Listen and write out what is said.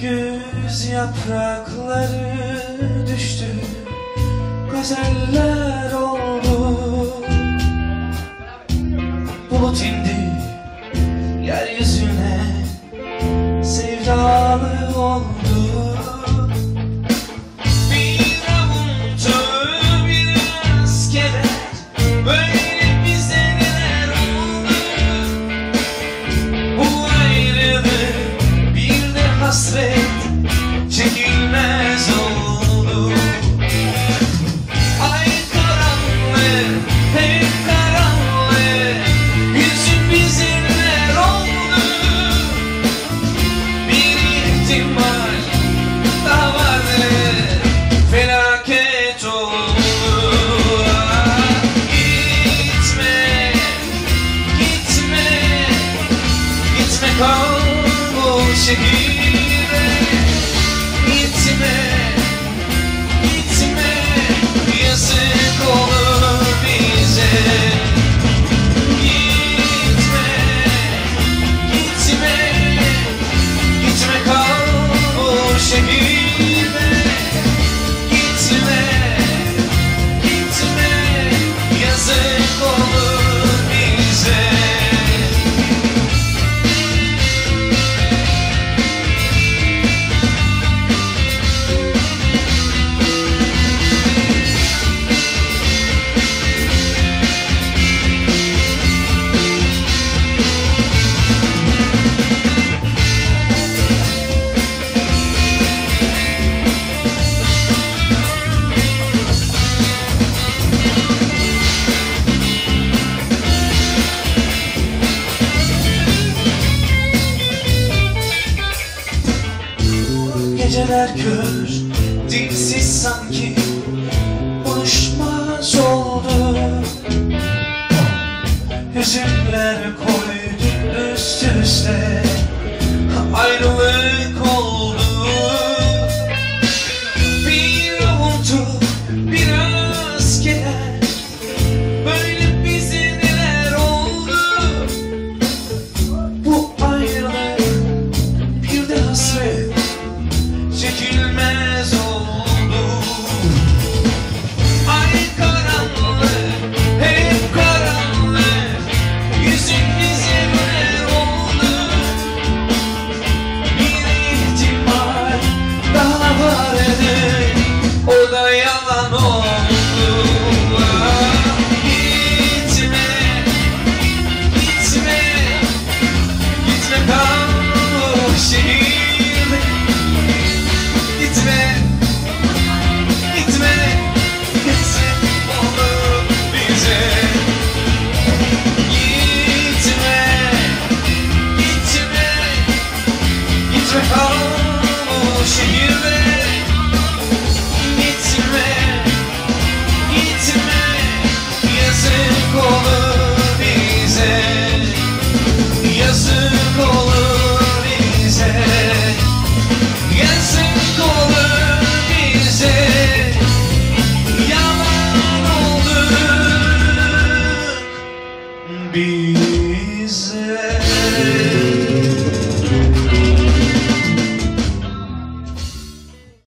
Güz yaprakları düştü. Gazeller oldu. Bulut indi. şehire. Gitme gitme yazık olur. Geceler kör, dilsiz sanki Buluşmaz oldu. Hüzünler kor Say.